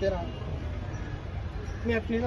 तेरा मैं अपने का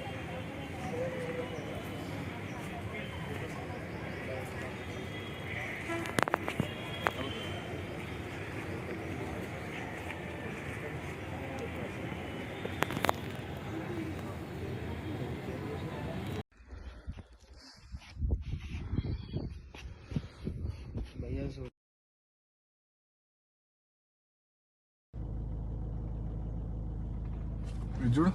ఇది చూడు.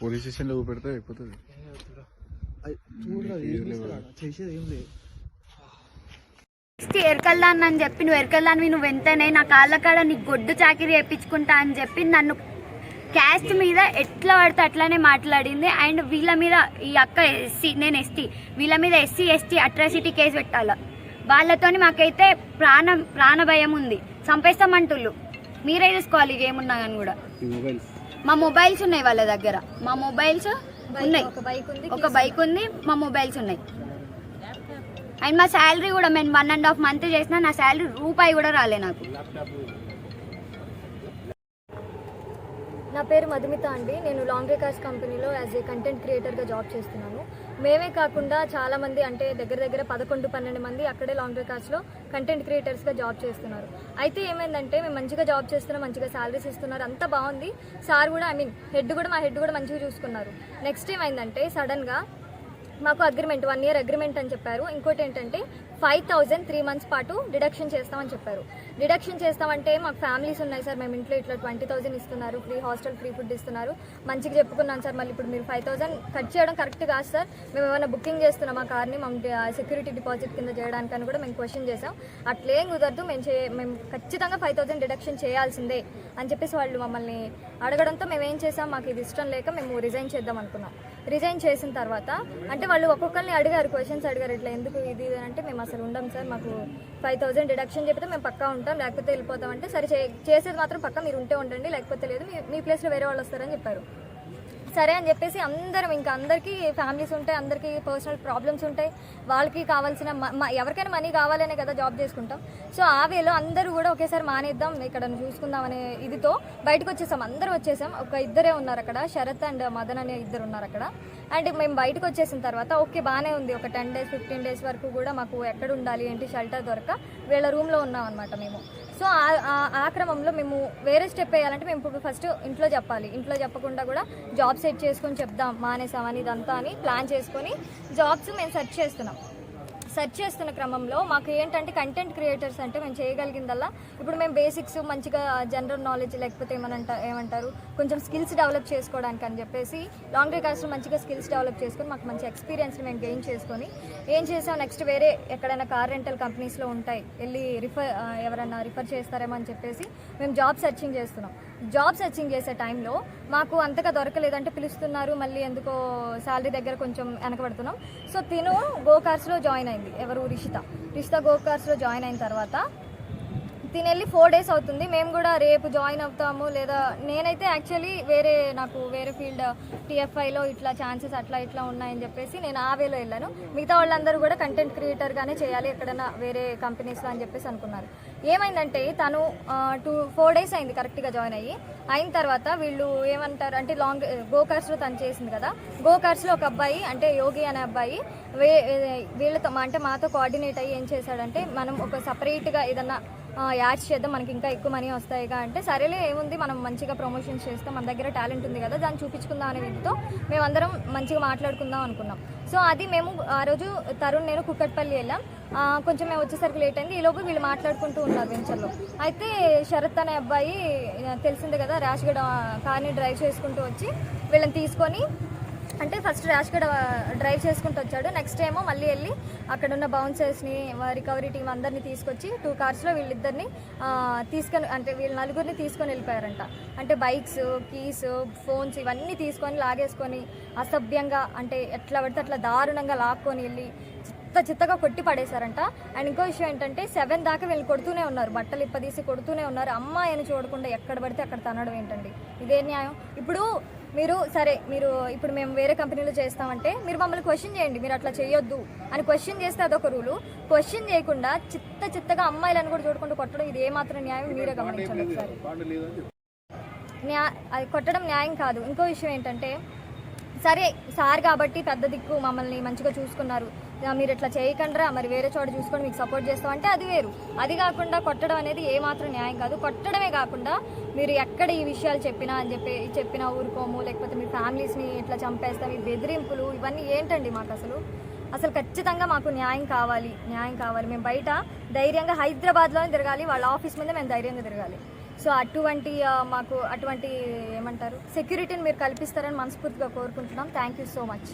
పోలీస్ స్టేషన్లో పెడితే అయిపోతుంది. ఎరకల్లాన్ అని చెప్పి నువ్వు ఎరకల్లాన్వి నువ్వు వెంటనే నా కాళ్ళ కాడ నీకు గొడ్డు చాకిరి వేయించుకుంటా అని చెప్పి నన్ను క్యాస్ట్ మీద ఎట్లా పడితే అట్లానే మాట్లాడింది. అండ్ వీళ్ళ మీద ఈ అక్క ఎస్సీ నేను ఎస్టీ వీళ్ళ మీద ఎస్సీ ఎస్టీ అట్రాసిటీ కేసు పెట్టాల. వాళ్ళతోని మాకైతే ప్రాణం ప్రాణ భయం ఉంది. చంపేస్తామంటుళ్ళు. మీరే చూసుకోవాలి ఇక ఏమున్నా కానీ కూడా. మా మొబైల్స్ ఉన్నాయి వాళ్ళ దగ్గర. మా మొబైల్స్ ఉన్నాయి. ఒక బైక్ ఉంది ఒక బైక్ ఉంది మా మొబైల్స్ ఉన్నాయి. అండ్ మా శాలరీ కూడా మేము వన్ అండ్ హాఫ్ మంత్ చేసినా నా శాలరీ రూపాయి కూడా రాలే నాకు. నా పేరు మధుమిత అండి. నేను లాంగ్ రికార్స్ కంపెనీలో యాజ్ ఏ కంటెంట్ క్రియేటర్గా జాబ్ చేస్తున్నాను. మేమే కాకుండా చాలామంది అంటే దగ్గర దగ్గర పదకొండు పన్నెండు మంది అక్కడే లాంగ్ కార్స్లో కంటెంట్ క్రియేటర్స్గా జాబ్ చేస్తున్నారు. అయితే ఏమైందంటే మేము మంచిగా జాబ్ చేస్తున్నాం మంచిగా శాలరీస్ ఇస్తున్నారు అంతా బాగుంది. సార్ కూడా ఐ మీన్ హెడ్ కూడా మా హెడ్ కూడా మంచిగా చూసుకున్నారు. నెక్స్ట్ ఏమైందంటే సడన్గా మాకు అగ్రిమెంట్ వన్ ఇయర్ అగ్రిమెంట్ అని చెప్పారు. ఇంకోటి ఏంటంటే ఫైవ్ థౌజండ్ త్రీ మంత్స్ పాటు డిడక్షన్ చేస్తామని చెప్పారు. డిడక్షన్ చేస్తామంటే మాకు ఫ్యామిలీస్ ఉన్నాయి సార్. మేము ఇంట్లో ఇట్లా ట్వంటీ థౌసండ్ ఇస్తున్నారు. ఫ్రీ హాస్టల్ ఫ్రీ ఫుడ్ ఇస్తున్నారు. మంచిగా చెప్పుకున్నాను సార్. మళ్ళీ ఇప్పుడు మీరు ఫైవ్ థౌసండ్ కట్ చేయడం కరెక్ట్ కాదు సార్. మేము ఏమైనా బుకింగ్ చేస్తున్నాం మా కార్ని మా సెక్యూరిటీ డిపాజిట్ కింద చేయడానికని కూడా మేము క్వశ్చన్ చేసాం అట్లేం కుదరదు. మేము చే మేము ఖచ్చితంగా ఫైవ్ థౌసండ్ డిడక్షన్ చేయాల్సిందే అని చెప్పేసి వాళ్ళు మమ్మల్ని అడగడంతో మేము ఏం చేసాం మాకు ఇది ఇష్టం లేక మేము రిజైన్ చేద్దాం అనుకున్నాం. రిజైన్ చేసిన తర్వాత అంటే వాళ్ళు ఒక్కొక్కరిని అడిగారు క్వశ్చన్స్ అడిగారు ఇట్లా ఎందుకు ఇది ఇది అంటే మేము అసలు ఉండం సార్ మాకు ఫైవ్ థౌసండ్ డిడక్షన్ చెప్తే మేము పక్కా ఉంటాం లేకపోతే వెళ్ళిపోతాం అంటే సరే చే- చేసేది మాత్రం పక్కా మీరు ఉంటే ఉండండి లేకపోతే లేదు మీ మీ ప్లేస్లో వేరే వాళ్ళు వస్తారని చెప్పారు. సరే అని చెప్పేసి అందరం ఇంకా అందరికీ ఫ్యామిలీస్ ఉంటాయి అందరికీ పర్సనల్ ప్రాబ్లమ్స్ ఉంటాయి. వాళ్ళకి కావాల్సిన ఎవరికైనా మనీ కావాలనే కదా జాబ్ చేసుకుంటాం. సో ఆ వేలో అందరూ కూడా ఒకేసారి మానేద్దాం ఇక్కడ చూసుకుందాం అనే ఇదితో బయటకు వచ్చేసాం. అందరూ వచ్చేసాం. ఒక ఇద్దరే ఉన్నారు అక్కడ శరత్ అండ్ మదన్ అనే ఇద్దరు ఉన్నారు అక్కడ. అండ్ మేము బయటకు వచ్చేసిన తర్వాత ఓకే బాగానే ఉంది. ఒక టెన్ డేస్ ఫిఫ్టీన్ డేస్ వరకు కూడా మాకు ఎక్కడ ఉండాలి ఏంటి షెల్టర్ దొరక వీళ్ళ రూమ్లో ఉన్నాం అనమాట మేము. సో ఆ- క్రమంలో మేము వేరే స్టెప్ వేయాలంటే మేము ఇప్పుడు ఫస్ట్ ఇంట్లో చెప్పాలి. ఇంట్లో చెప్పకుండా కూడా జాబ్ సెట్ చేసుకొని చెప్దాం మానేసామని ఇదంతా అని ప్లాన్ చేసుకొని జాబ్స్ మేము సెర్చ్ చేస్తున్నాం. సెర్చ్ చేస్తున్న క్రమంలో మాకు ఏంటంటే కంటెంట్ క్రియేటర్స్ అంటే మేము చేయగలిగిందల్లా. ఇప్పుడు మేము బేసిక్స్ మంచిగా జనరల్ నాలెడ్జ్ లేకపోతే ఏమనంట ఏమంటారు? కొంచెం స్కిల్స్ డెవలప్ చేసుకోవడానికి అని చెప్పేసి లాంగ్ రికార్డ్స్లో మంచిగా స్కిల్స్ డెవలప్ చేసుకొని మాకు మంచి ఎక్స్పీరియన్స్ మేము గెయిన్ చేసుకొని ఏం చేసాం? నెక్స్ట్ వేరే ఎక్కడైనా కార్ రెంటల్ కంపెనీస్లో ఉంటాయి. వెళ్ళి రిఫర్ ఎవరైనా రిఫర్ చేస్తారేమో అని చెప్పేసి మేము జాబ్ సెర్చింగ్ చేస్తున్నాం. జాబ్ సెర్చింగ్ చేసే టైంలో మాకు అంతగా దొరకలేదంటే పిలుస్తున్నారు మళ్ళీ ఎందుకో శాలరీ దగ్గర కొంచెం వెనకబడుతున్నాం. సో తిను గోకార్స్లో జాయిన్ అయింది ఎవరు? రిషిత. రిషిత గోకార్స్లో జాయిన్ అయిన తర్వాత తిని వెళ్ళి ఫోర్ డేస్ అవుతుంది. మేము కూడా రేపు జాయిన్ అవుతాము లేదా నేనైతే యాక్చువల్లీ వేరే నాకు వేరే ఫీల్డ్ టీఎఫ్ఐలో ఇట్లా ఛాన్సెస్ అట్లా ఇట్లా ఉన్నాయని చెప్పేసి నేను ఆ వేలో వెళ్ళాను. మిగతా వాళ్ళందరూ కూడా కంటెంట్ క్రియేటర్గానే చేయాలి ఎక్కడైనా వేరే కంపెనీస్లో అని చెప్పేసి అనుకున్నారు. ఏమైందంటే తను టూ ఫోర్ డేస్ అయింది కరెక్ట్గా జాయిన్ అయ్యి. అయిన తర్వాత వీళ్ళు ఏమంటారు అంటే లాంగ్ గోకార్స్లో తను చేసింది కదా. గోకార్స్లో ఒక అబ్బాయి అంటే యోగి అనే అబ్బాయి వే వీళ్ళతో అంటే మాతో కోఆర్డినేట్ అయ్యి ఏం చేశాడంటే మనం ఒక సపరేట్గా ఏదన్నా యాడ్స్ చేద్దాం మనకి ఇంకా ఎక్కువ మనీ వస్తాయిగా అంటే సరేలే ఏముంది మనం మంచిగా ప్రమోషన్ చేస్తాం మన దగ్గర టాలెంట్ ఉంది కదా దాన్ని చూపించుకుందాం అనే విధంతో మేమందరం మంచిగా మాట్లాడుకుందాం అనుకున్నాం. సో అది మేము ఆ రోజు తరుణ్ నేను కుక్కట్పల్లి వెళ్ళాం. కొంచెం మేము వచ్చేసరికి లేట్ అయింది. ఈలోపు వీళ్ళు మాట్లాడుకుంటూ ఉన్నారు వెంచర్లో అయితే శరత్ అనే అబ్బాయి తెలిసింది తెలిసిందే కదా ర్యాష్ కార్ని డ్రైవ్ చేసుకుంటూ వచ్చి వీళ్ళని తీసుకొని అంటే ఫస్ట్ ర్యాష్ గడ డ్రైవ్ చేసుకుంటూ వచ్చాడు. నెక్స్ట్ ఏమో మళ్ళీ వెళ్ళి అక్కడ ఉన్న బౌన్సర్స్ని రికవరీ టీం అందరినీ తీసుకొచ్చి టూ కార్స్లో వీళ్ళిద్దరిని తీసుకొని అంటే వీళ్ళ నలుగురిని తీసుకొని వెళ్ళిపోయారంట. అంటే బైక్స్ కీస్ ఫోన్స్ ఇవన్నీ తీసుకొని లాగేసుకొని అసభ్యంగా అంటే ఎట్లా పడితే అట్లా దారుణంగా లాక్కొని వెళ్ళి చిత్త చిత్తగా కొట్టి పడేశారంట. అండ్ ఇంకో విషయం ఏంటంటే సెవెన్ దాకా వీళ్ళు కొడుతూనే ఉన్నారు. బట్టలు ఇప్పదీసి కొడుతూనే ఉన్నారు. అమ్మాయిని చూడకుండా ఎక్కడ పడితే అక్కడ తనడం ఏంటండి? ఇదే న్యాయం. ఇప్పుడు మీరు సరే మీరు ఇప్పుడు మేము వేరే కంపెనీలో చేస్తామంటే మీరు మమ్మల్ని క్వశ్చన్ చేయండి. మీరు అట్లా చేయొద్దు. అని క్వశ్చన్ చేస్తే అదొక రూలు. క్వశ్చన్ చేయకుండా చిత్త చిత్తగా అమ్మాయిలను కూడా చూడకుండా కొట్టడం ఇది ఏమాత్రం న్యాయం? మీరే గమనించండి ఒకసారి. న్యా అది కొట్టడం న్యాయం కాదు. ఇంకో విషయం ఏంటంటే సరే సార్ కాబట్టి పెద్ద దిక్కు మమ్మల్ని మంచిగా చూసుకున్నారు. మీరు ఇట్లా చేయకండిరా మరి వేరే చోట చూసుకొని మీకు సపోర్ట్ చేస్తాం అంటే అది వేరు. అది కాకుండా కొట్టడం అనేది ఏమాత్రం న్యాయం కాదు. కొట్టడమే కాకుండా మీరు ఎక్కడ ఈ విషయాలు చెప్పినా అని చెప్పి చెప్పినా ఊరుకోము లేకపోతే మీ ఫ్యామిలీస్ని ఇట్లా చంపేస్తాం ఈ బెదిరింపులు ఇవన్నీ ఏంటండి మాకు అసలు? అసలు ఖచ్చితంగా మాకు న్యాయం కావాలి న్యాయం కావాలి. మేము బయట ధైర్యంగా హైదరాబాద్లోనే తిరగాలి వాళ్ళ ఆఫీస్ ముందే మేము ధైర్యంగా తిరగాలి. సో అటువంటి మాకు అటువంటి ఏమంటారు? సెక్యూరిటీని మీరు కల్పిస్తారని మనస్ఫూర్తిగా కోరుకుంటున్నాం. థ్యాంక్ యూ సో మచ్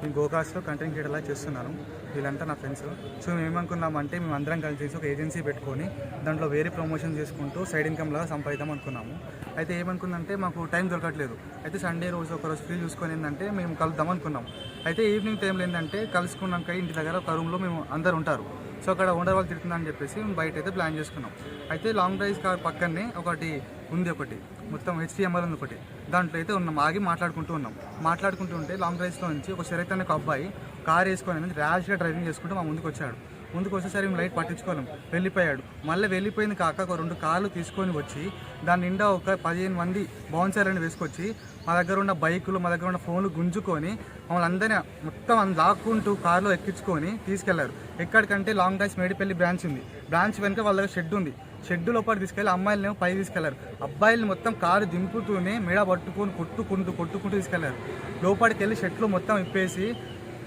నేను గోకాస్లో కంటెంట్ క్రియేటర్లా చేస్తున్నాను వీళ్ళంతా నా ఫ్రెండ్స్ సో మేము ఏమనుకున్నామంటే మేము అందరం కలిసి ఒక ఏజెన్సీ పెట్టుకొని దాంట్లో వేరే ప్రమోషన్ చేసుకుంటూ సైడ్ ఇన్కమ్ లాగా సంపాదిద్దాం అనుకున్నాము. అయితే ఏమనుకుందంటే మాకు టైం దొరకట్లేదు. అయితే సండే రోజు ఒక రోజు ఫ్రీ చూసుకొని ఏంటంటే మేము కలుద్దాం అనుకున్నాం. అయితే ఈవినింగ్ టైంలో ఏంటంటే కలుసుకున్నాక ఇంటి దగ్గర ఒక రూమ్లో మేము అందరు ఉంటారు. సో అక్కడ ఓనర్ వాళ్ళు తిడుతుందని చెప్పేసి మేము బయట అయితే ప్లాన్ చేసుకున్నాం. అయితే లాంగ్ డ్రైవ్ కార్ పక్కనే ఒకటి ఉంది ఒకటి. మొత్తం హెచ్డిఎంఆర్ ఉంది ఒకటి. దాంట్లో అయితే ఉన్నాం ఆగి మాట్లాడుకుంటూ ఉన్నాం. మాట్లాడుకుంటూ ఉంటే లాంగ్ డ్రైవ్స్లో నుంచి ఒక శరత్ అనే ఒక అబ్బాయి కార్ వేసుకొని ర్యాష్గా డ్రైవింగ్ చేసుకుంటూ మా ముందుకు వచ్చాడు. ముందుకు వచ్చేసరి మేము లైట్ పట్టించుకోలేం. వెళ్ళిపోయాడు. మళ్ళీ వెళ్ళిపోయింది కాక ఒక రెండు కార్లు తీసుకొని వచ్చి దాని నిండా ఒక పదిహేను మంది బౌన్సర్లను వేసుకొచ్చి మా దగ్గర ఉన్న బైకులు మా దగ్గర ఉన్న ఫోన్లు గుంజుకొని మమ్మల్ని అందరినీ మొత్తం లాక్కుంటూ కారులో ఎక్కించుకొని తీసుకెళ్ళారు. ఎక్కడికంటే లాంగ్ డ్రైవ్స్ మేడిపల్లి బ్రాంచ్ ఉంది. బ్రాంచ్ వెనుక వాళ్ళ దగ్గర షెడ్ ఉంది. షెడ్డు లోపల తీసుకెళ్ళి అమ్మాయిలను పై తీసుకెళ్ళారు. అబ్బాయిలు మొత్తం కారు దింపుతూనే మెడ పట్టుకొని కొట్టుకుంటూ కొట్టుకుంటూ తీసుకెళ్ళారు. లోపలికి వెళ్ళి షెడ్లు మొత్తం ఇప్పేసి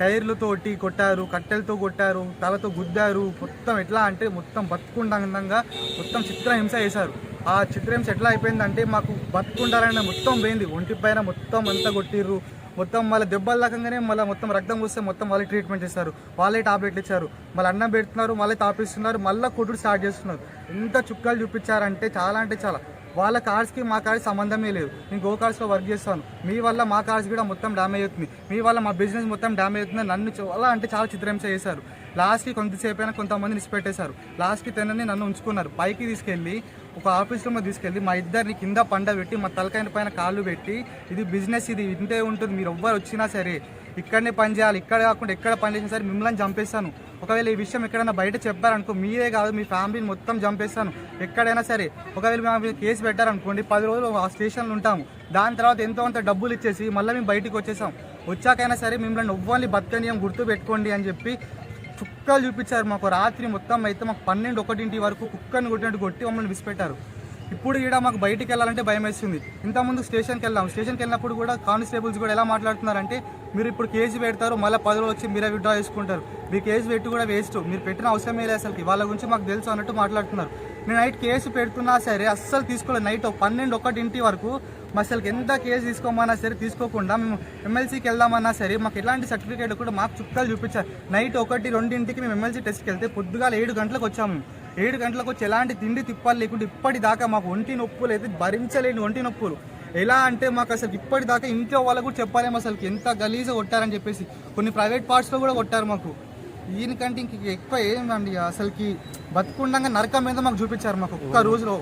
టైర్లతోటి కొట్టారు కట్టెలతో కొట్టారు తలతో గుద్దారు. మొత్తం ఎట్లా అంటే మొత్తం బతుకుండంగా మొత్తం చిత్రహింస చేశారు. ఆ చిత్రహింస ఎట్లా అయిపోయిందంటే మాకు బతుకుండాలనే మొత్తం పోయింది. ఒంటి పైన మొత్తం అంతా కొట్టిర్రు. మొత్తం మళ్ళీ దెబ్బలు దాకంగానే మళ్ళీ మొత్తం రక్తం వస్తే మొత్తం వాళ్ళే ట్రీట్మెంట్ చేస్తారు. వాళ్ళే టాబ్లెట్లు ఇచ్చారు. మళ్ళీ అన్నం పెడుతున్నారు మళ్ళీ తాపిస్తున్నారు మళ్ళీ కొట్టుడు స్టార్ట్ చేస్తున్నారు. ఎంత చుక్కలు చూపించారంటే చాలా అంటే చాలా. వాళ్ళ కార్స్కి మా కార్స్ సంబంధమే లేదు. నేను గో కార్స్లో వర్క్ చేస్తాను. మీ వల్ల మా కార్స్ కూడా మొత్తం డ్యామేజ్ అవుతుంది. మీ వల్ల మా బిజినెస్ మొత్తం డ్యామేజ్ అవుతుంది. నన్ను చాలా అంటే చాలా చిత్రహింస చేశారు. లాస్ట్కి కొంతసేపు అయినా కొంతమందిని ఇచ్చిపెట్టేశారు లాస్ట్కి తనని నన్ను ఉంచుకున్నారు. పైకి తీసుకెళ్ళి ఒక ఆఫీస్ రూమ్లో తీసుకెళ్ళి మా ఇద్దరిని కింద పండ పెట్టి మా తలకాయ పైన కాళ్ళు పెట్టి ఇది బిజినెస్ ఇది ఇంతే ఉంటుంది. మీరు ఎవ్వరు వచ్చినా సరే ఇక్కడనే పని చేయాలి. ఇక్కడ కాకుండా ఎక్కడ పని చేసినా సరే మిమ్మల్ని చంపేస్తాను. ఒకవేళ ఈ విషయం ఎక్కడైనా బయట చెప్పారనుకో మీరే కాదు మీ ఫ్యామిలీని మొత్తం చంపేస్తాను. ఎక్కడైనా సరే ఒకవేళ మా మీద కేసు పెట్టారనుకోండి పది రోజులు ఆ స్టేషన్లో ఉంటాము. దాని తర్వాత ఎంతో అంత డబ్బులు ఇచ్చేసి మళ్ళీ మేము బయటకు వచ్చేసాం. వచ్చాకైనా సరే మిమ్మల్ని ఒవ్వాలి బతకనీయం గుర్తు పెట్టుకోండి అని చెప్పి చుక్కలు చూపించారు. మాకు రాత్రి మొత్తం అయితే మాకు పన్నెండు ఒకటింటి వరకు కుక్కని కొట్టినట్టు కొట్టి మమ్మల్ని విసిపెట్టారు ఇప్పుడు ఈడ మాకు బయటికి వెళ్ళాలంటే భయం వేస్తుంది ఇంతకుముందు స్టేషన్కి వెళ్ళాం. స్టేషన్కి వెళ్ళినప్పుడు కూడా కానిస్టేబుల్స్ కూడా ఎలా మాట్లాడుతున్నారంటే మీరు ఇప్పుడు కేసు పెడతారు మళ్ళీ పది రోజులు వచ్చి మీరే విడ్డ్రా చేసుకుంటారు. మీ కేసు పెట్టి కూడా వేస్ట్. మీరు పెట్టిన అవసరమే లేదు అసలుకి. వాళ్ళ గురించి మాకు తెలుసు అన్నట్టు మాట్లాడుతున్నారు. నేను నైట్ కేసు పెడుతున్నా సరే అస్సలు తీసుకోలేదు. నైట్ పన్నెండు ఒకటింటి వరకు మా అసలు ఎంత కేసు తీసుకోమన్నా సరే తీసుకోకుండా మేము ఎమ్మెల్సీకి వెళ్దామన్నా సరే మాకు ఎలాంటి సర్టిఫికేట్ కూడా మాకు చుక్కలు చూపించారు. నైట్ ఒకటి రెండింటికి మేము ఎమ్మెల్సీ టెస్ట్కి వెళ్తే పొద్దుగాల ఏడు గంటలకు వచ్చాము. ఏడు గంటలకు వచ్చి ఎలాంటి తిండి తిప్పాలి లేకుంటే ఇప్పటిదాకా మాకు ఒంటి నొప్పులు అయితే భరించలేని ఒంటి నొప్పులు. ఎలా అంటే మాకు అసలు ఇప్పటిదాకా ఇంట్లో వాళ్ళకు కూడా చెప్పలేము అసలు ఎంత గలీజా కొట్టారని చెప్పేసి. కొన్ని ప్రైవేట్ పార్ట్స్లో కూడా కొట్టారు మాకు. దీనికంటే ఇంక ఎక్కువ ఏమండి అసలుకి బతుకుండగా నరకం మీద మాకు చూపించారు మాకు ఒక్క రోజులో.